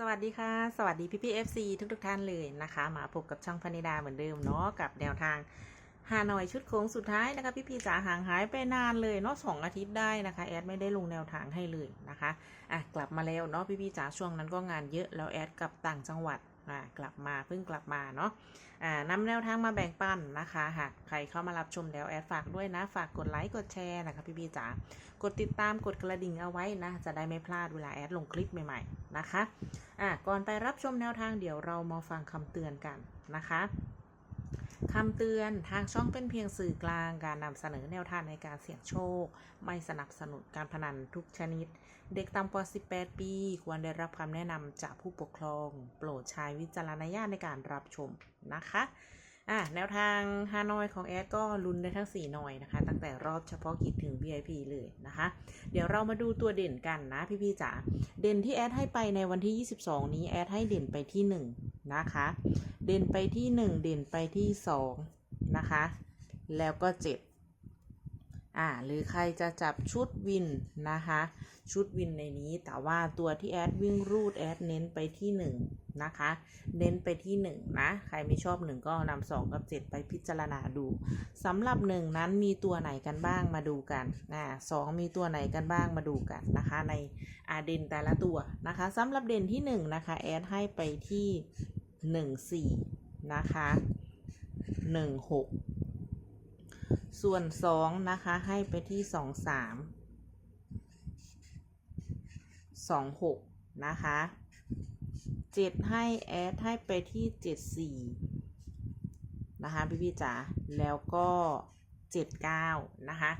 สวัสดีค่ะ สวัสดีพี่พี่เอฟซีทุกทุกท่านเลยนะคะ มาพบกับช่องพนิดาเหมือนเดิมเนาะกับแนวทางฮานอยชุดโค้งสุดท้ายนะคะ พี่พี่จ๋าห่างหายไปนานเลยเนาะสองอาทิตย์ได้นะคะแอดไม่ได้ลงแนวทางให้เลยนะคะอะกลับมาแล้วเนาะพี่พี่จ๋าช่วงนั้นก็งานเยอะแล้วแอดกลับต่างจังหวัด อ่ากลับมาเพิ่งกลับมาเนาะอ่านำแนวทางมาแบ่งปันนะคะ หากใครเข้ามารับชมแล้วแอดฝากด้วยนะ ฝากกดไลค์กดแชร์นะคะพี่พี่จ๋ากดติดตามกดกระดิ่งเอาไว้นะ จะได้ไม่พลาดเวลาแอดลงคลิปใหม่ๆนะคะอะก่อนไปรับชมแนวทางเดี๋ยวเรามาฟังคำเตือนกันนะคะ คำเตือนทางช่องเป็นเพียงสื่อกลางการนำเสนอแนวทางในการเสี่ยงโชค ไม่สนับสนุนการพนันทุกชนิด เด็กต่ำกว่า 18 ปี ควรได้รับคำแนะนำจากผู้ปกครอง โปรดใช้วิจารณญาณในการรับชมนะคะอะแนวทางฮานอยของแอดก็ลุ้นได้ทั้ง 4 หน่อยนะคะ ตั้งแต่รอบเฉพาะกิจถึง VIP เลยนะคะ เดี๋ยวเรามาดูตัวเด่นกันนะพี่ๆจ๋าเด่นที่แอดให้ไปในวันที่ 22 นี้แอดให้เด่นไปที่ 1 นะคะ เด่นไปที่ 1 เด่นไปที่ 2 นะคะ แล้วก็ 7 อ่า หรือใครจะจับชุดวินนะคะ ชุดวินในนี้แต่ว่าตัวที่แอดวิ่งรูดแอดเน้นไปที่ 1 นะคะ เน้นไปที่ 1 นะ ใครไม่ชอบ 1 ก็นำ2กับ 7 ไปพิจารณาดูสำหรับ 1 นั้นมีตัวไหนกันบ้างมาดูกันอ่าสองมีตัวไหนกันบ้างมาดูกันนะคะ ในอาเด่นแต่ละตัวนะคะสำหรับเด่นที่ 1 นะคะแอดให้ไปที่ 1 4นะคะ1 6ส่วน2นะคะให้ไปที่2 3 2 6นะคะ7ให้แอดให้ไปที่7 4นะคะพี่พี่ๆจ๋าแล้วก็79นะคะ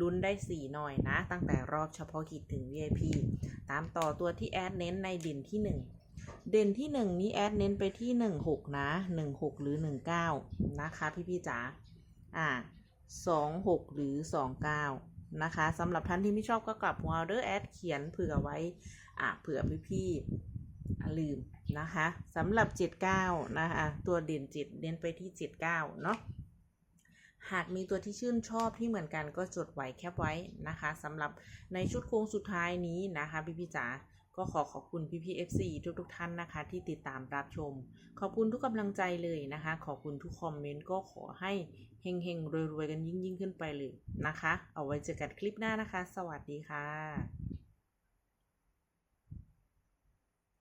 ลุ้นได้4หน่อยนะ ตั้งแต่รอบเฉพาะกิจถึง VIP ตามต่อตัวที่แอดเน้นในด่นที่1 เด่นที่1นี้แอดเน้นไปที่16นะ16หรือ19นะคะพี่พี่จ๋าอ่า26หรือ29นะคะสำหรับท่านที่ไม่ชอบก็กลับหัวเดอร์แอดเขียนเผื่อไว้ อะเผื่อพี่ๆลืมนะคะสำหรับ 79 นะคะตัวเด่นจิตเน้นไปที่ 79 เนาะหากมีตัวที่ชื่นชอบที่เหมือนกันก็จดไว้แคปไว้นะคะสำหรับในชุดโค้งสุดท้ายนี้นะคะพี่พี่จ๋า ก็ขอขอบคุณพี่พี่ FC ทุกทุกๆท่านนะคะ ที่ติดตามรับชม ขอบคุณทุกกำลังใจเลยนะคะ ขอบคุณทุกคอมเมนต์ก็ขอให้เฮงๆรวยๆกันยิ่งๆขึ้นไปเลยนะคะ เอาไว้เจอกันคลิปหน้านะคะ สวัสดีค่ะ